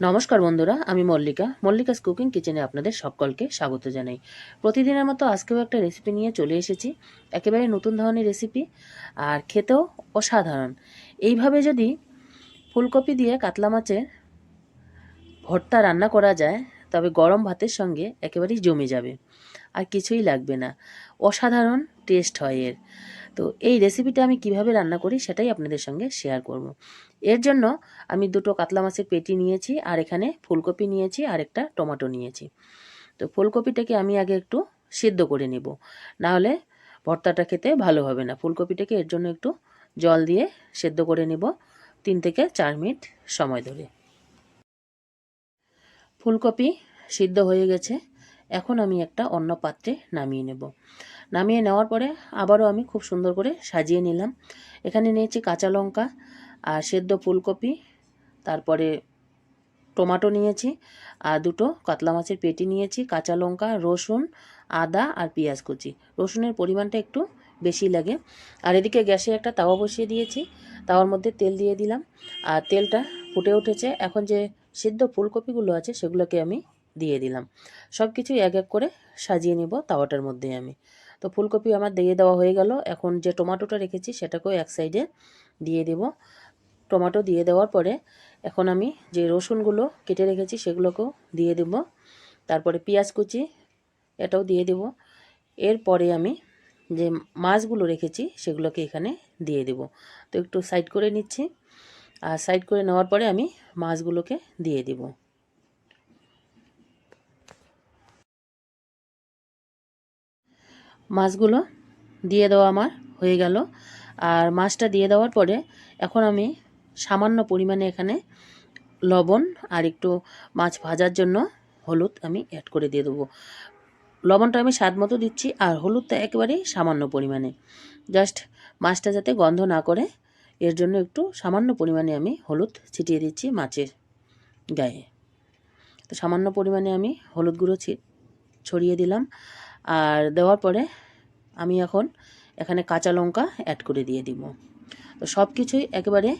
নমস্কার বন্ধুরা, আমি মল্লিকা। মল্লিকাস কুকিং কিচেনে আপনাদের সকলকে স্বাগত জানাই। প্রতিদিনের মতো আজকেও একটা রেসিপি নিয়ে চলে এসেছি। একেবারে নতুন ধরনের রেসিপি আর খেতেও অসাধারণ। এইভাবে যদি ফুলকপি দিয়ে কাতলা মাছের ভর্তা রান্না করা যায়, তবে গরম ভাতের সঙ্গে একেবারেই জমে যাবে, আর কিছুই লাগবে না। অসাধারণ টেস্ট হয় এর। তো এই রেসিপিটা আমি কীভাবে রান্না করি সেটাই আপনাদের সঙ্গে শেয়ার করব। এর জন্য আমি দুটো কাতলা মাছের পেটি নিয়েছি আর এখানে ফুলকপি নিয়েছি আর একটা টমেটো নিয়েছি। তো ফুলকপিটাকে আমি আগে একটু সিদ্ধ করে নেব। নাহলে ভর্তাটা খেতে ভালো হবে না। ফুলকপিটাকে এর জন্য একটু জল দিয়ে সেদ্ধ করে নেব তিন থেকে চার মিনিট সময় ধরে। ফুলকপি সিদ্ধ হয়ে গেছে। এখন আমি একটা অন্য পাত্রে নামিয়ে নেব। নামিয়ে নেওয়ার পরে আবারও আমি খুব সুন্দর করে সাজিয়ে নিলাম। এখানে নিয়েছি কাঁচা লঙ্কা আর সেদ্ধ ফুলকপি, তারপরে টমাটো নিয়েছি আর দুটো কাতলা মাছের পেটি নিয়েছি, কাঁচা লঙ্কা, রসুন, আদা আর পেঁয়াজ কুচি। রসুনের পরিমাণটা একটু বেশি লাগে। আর এদিকে গ্যাসে একটা তাওয়া বসিয়ে দিয়েছি, তাওয়ার মধ্যে তেল দিয়ে দিলাম। আর তেলটা ফুটে উঠেছে। এখন যে সিদ্ধ ফুলকপিগুলো আছে সেগুলোকে আমি দিয়ে দিলাম। সব কিছু এক এক করে সাজিয়ে নেব তাওয়াটার মধ্যে আমি। তো ফুলকপি আমার দিয়ে দেওয়া হয়ে গেল। এখন যে টমেটোটা রেখেছি সেটাকেও এক সাইডে দিয়ে দেব। টমেটো দিয়ে দেওয়ার পরে এখন আমি যে রসুনগুলো কেটে রেখেছি সেগুলোকেও দিয়ে দেব। তারপরে পেঁয়াজ কুচি, এটাও দিয়ে দেব। এরপরে আমি যে মাছগুলো রেখেছি সেগুলোকে এখানে দিয়ে দেব। তো একটু সাইড করে নিচ্ছি। আর সাইড করে নেওয়ার পরে আমি মাছগুলোকে দিয়ে দেব। মাছগুলো দিয়ে দেওয়া আমার হয়ে গেল। আর মাছটা দিয়ে দেওয়ার পরে এখন আমি সামান্য পরিমাণে এখানে লবণ আর একটু মাছ ভাজার জন্য হলুদ আমি অ্যাড করে দিয়ে দেবো। লবণটা আমি স্বাদ মতো দিচ্ছি আর হলুদটা একেবারেই সামান্য পরিমাণে। জাস্ট মাছটা যাতে গন্ধ না করে, এর জন্য একটু সামান্য পরিমাণে আমি হলুদ ছিটিয়ে দিচ্ছি মাছের গায়ে। তো সামান্য পরিমাণে আমি হলুদ গুঁড়ো ছড়িয়ে দিলাম। আর দেওয়ার পরে আমি এখন এখানে কাঁচা লঙ্কা অ্যাড করে দিয়ে দিব। তো সব কিছুই একেবারে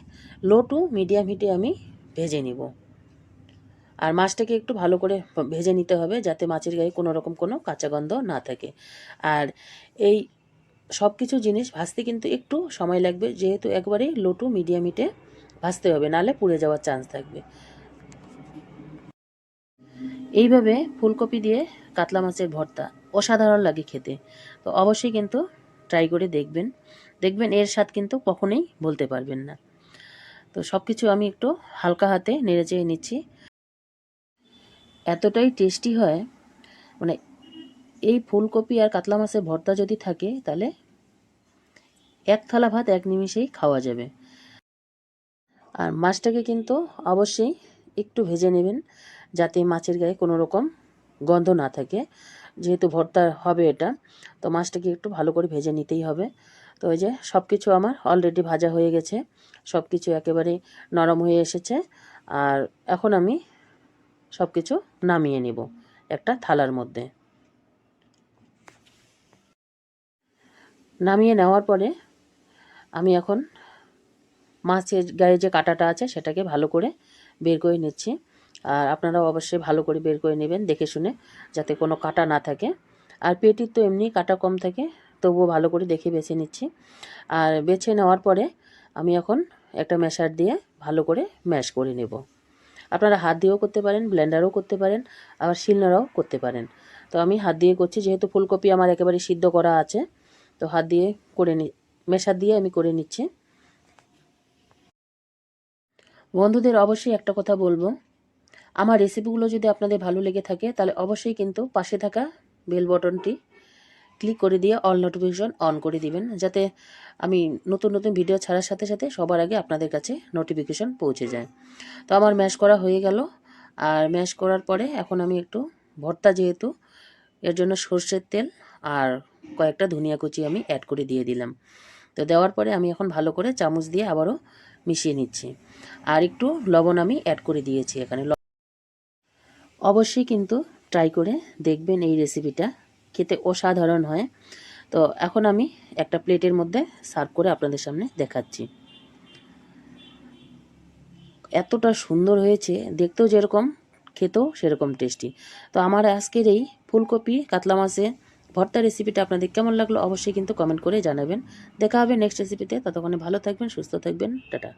লো টু মিডিয়াম হিটে আমি ভেজে নিব। আর মাছটাকে একটু ভালো করে ভেজে নিতে হবে যাতে মাছের গায়ে কোনো রকম কোনো কাঁচা গন্ধ না থাকে। আর এই সব কিছু জিনিস ভাজতে কিন্তু একটু সময় লাগবে, যেহেতু একবারেই লো টু মিডিয়াম হিটে ভাজতে হবে নালে পুড়ে যাওয়ার চান্স থাকবে। এইভাবে ফুলকপি দিয়ে কাতলা মাছের ভর্তা অসাধারণ লাগে খেতে। তো অবশ্যই কিন্তু ট্রাই করে দেখবেন। দেখবেন এর স্বাদ কিন্তু কখনোই বলতে পারবেন না। তো সব কিছু আমি একটু হালকা হাতে নেড়ে চেয়ে নিচ্ছি। এতটাই টেস্টি হয় মানে এই ফুলকপি আর কাতলা মাছের ভর্তা যদি থাকে, তাহলে এক থালা ভাত এক নিমিষেই খাওয়া যাবে। আর মাছটাকে কিন্তু অবশ্যই একটু ভেজে নেবেন, যাতে মাছের গায়ে কোনো রকম গন্ধ না থাকে। যেহেতু ভর্তা হবে এটা, তো মাছটাকে একটু ভালো করে ভেজে নিতেই হবে। তো ওই যে সব কিছু আমার অলরেডি ভাজা হয়ে গেছে সব কিছু একেবারে নরম হয়ে এসেছে। আর এখন আমি সব কিছু নামিয়ে নেব একটা থালার মধ্যে। নামিয়ে নেওয়ার পরে আমি এখন মাছের গায়ে যে কাটাটা আছে সেটাকে ভালো করে বের করে নিচ্ছি। আর আপনারাও অবশ্যই ভালো করে বের করে নেবেন দেখে শুনে, যাতে কোনো কাটা না থাকে। আর পেটির তো এমনি কাটা কম থাকে, তবুও ভালো করে দেখে বেছে নিচ্ছি। আর বেছে নেওয়ার পরে আমি এখন একটা ম্যাশার দিয়ে ভালো করে ম্যাশ করে নেব। আপনারা হাত দিয়েও করতে পারেন, ব্লেন্ডারও করতে পারেন, আবার শিলনোড়াও করতে পারেন। তো আমি হাত দিয়ে করছি, যেহেতু ফুলকপি আমার একেবারে সিদ্ধ করা আছে, তো হাত দিয়ে করে নি মেশার দিয়ে আমি করে নিচ্ছি। বন্ধুদের অবশ্যই একটা কথা বলব আমার রেসিপিগুলো যদি আপনাদের ভালো লেগে থাকে, তাহলে অবশ্যই কিন্তু পাশে থাকা বেল বটনটি ক্লিক করে দিয়ে অল নোটিফিকেশন অন করে দিবেন, যাতে আমি নতুন নতুন ভিডিও ছাড়ার সাথে সাথে সবার আগে আপনাদের কাছে নোটিফিকেশন পৌঁছে যায়। তো আমার ম্যাশ করা হয়ে গেল। আর ম্যাশ করার পরে এখন আমি একটু ভর্তা যেহেতু, এর জন্য সর্ষের তেল আর কয়েকটা ধনিয়া কুচি আমি অ্যাড করে দিয়ে দিলাম। তো দেওয়ার পরে আমি এখন ভালো করে চামচ দিয়ে আবারও মিশিয়ে নিচ্ছি। আর একটু লবণ আমি অ্যাড করে দিয়েছি এখানে। অবশ্যই কিন্তু ট্রাই করে দেখবেন এই রেসিপিটা খেতে অসাধারণ হয়। তো এখন আমি একটা প্লেটের মধ্যে সার্ভ করে আপনাদের সামনে দেখাচ্ছি। এতটা সুন্দর হয়েছে, দেখতেও যেরকম, খেতেও সেরকম টেস্টি তো আমার আজকের এই ফুলকপি কাতলা মাছে ভর্তা রেসিপিটা আপনাদের কেমন লাগল অবশ্যই কিন্তু কমেন্ট করে জানাবেন। দেখা হবে নেক্সট রেসিপিতে ততক্ষণে ভালো থাকবেন, সুস্থ থাকবেন। টাটা।